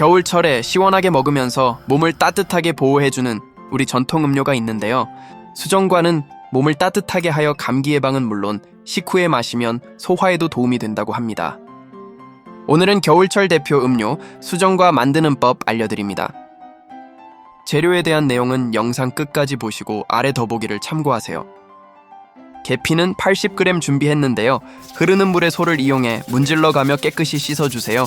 겨울철에 시원하게 먹으면서 몸을 따뜻하게 보호해주는 우리 전통 음료가 있는데요. 수정과는 몸을 따뜻하게 하여 감기 예방은 물론 식후에 마시면 소화에도 도움이 된다고 합니다. 오늘은 겨울철 대표 음료 수정과 만드는 법 알려드립니다. 재료에 대한 내용은 영상 끝까지 보시고 아래 더보기를 참고하세요. 계피는 80g 준비했는데요. 흐르는 물에 소를 이용해 문질러 가며 깨끗이 씻어주세요.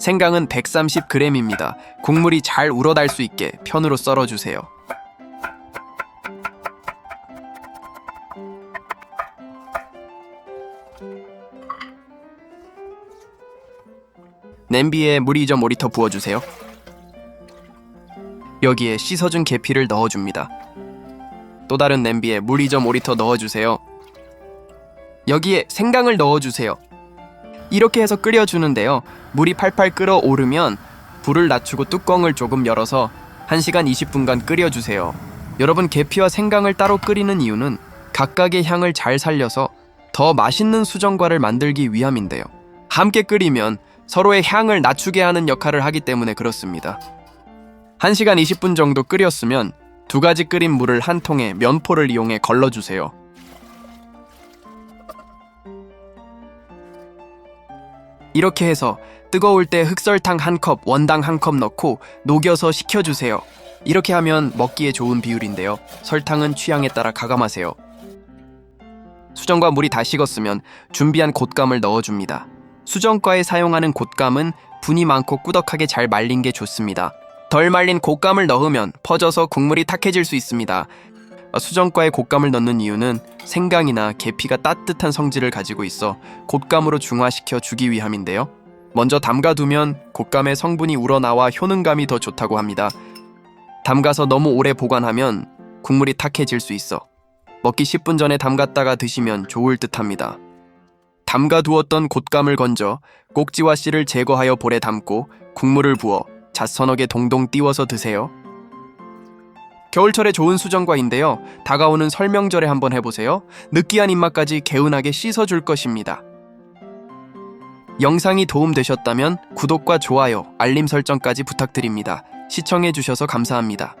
생강은 130g입니다. 국물이 잘 우러날 수 있게 편으로 썰어주세요. 냄비에 물 2.5리터 부어주세요. 여기에 씻어준 계피를 넣어줍니다. 또 다른 냄비에 물 2.5리터 넣어주세요. 여기에 생강을 넣어주세요. 이렇게 해서 끓여주는데요. 물이 팔팔 끓어오르면 불을 낮추고 뚜껑을 조금 열어서 1시간 20분간 끓여주세요. 여러분 계피와 생강을 따로 끓이는 이유는 각각의 향을 잘 살려서 더 맛있는 수정과를 만들기 위함인데요. 함께 끓이면 서로의 향을 낮추게 하는 역할을 하기 때문에 그렇습니다. 1시간 20분 정도 끓였으면 두 가지 끓인 물을 한 통에 면포를 이용해 걸러주세요. 이렇게 해서 뜨거울 때 흑설탕 한 컵, 원당 한 컵 넣고 녹여서 식혀주세요. 이렇게 하면 먹기에 좋은 비율인데요. 설탕은 취향에 따라 가감하세요. 수정과 물이 다 식었으면 준비한 곶감을 넣어줍니다. 수정과에 사용하는 곶감은 분이 많고 꾸덕하게 잘 말린 게 좋습니다. 덜 말린 곶감을 넣으면 퍼져서 국물이 탁해질 수 있습니다. 수정과에 곶감을 넣는 이유는 생강이나 계피가 따뜻한 성질을 가지고 있어 곶감으로 중화시켜 주기 위함인데요. 먼저 담가두면 곶감의 성분이 우러나와 효능감이 더 좋다고 합니다. 담가서 너무 오래 보관하면 국물이 탁해질 수 있어 먹기 10분 전에 담갔다가 드시면 좋을 듯합니다. 담가두었던 곶감을 건져 꼭지와 씨를 제거하여 볼에 담고 국물을 부어 잣선억에 동동 띄워서 드세요. 겨울철에 좋은 수정과인데요. 다가오는 설명절에 한번 해보세요. 느끼한 입맛까지 개운하게 씻어줄 것입니다. 영상이 도움되셨다면 구독과 좋아요, 알림 설정까지 부탁드립니다. 시청해주셔서 감사합니다.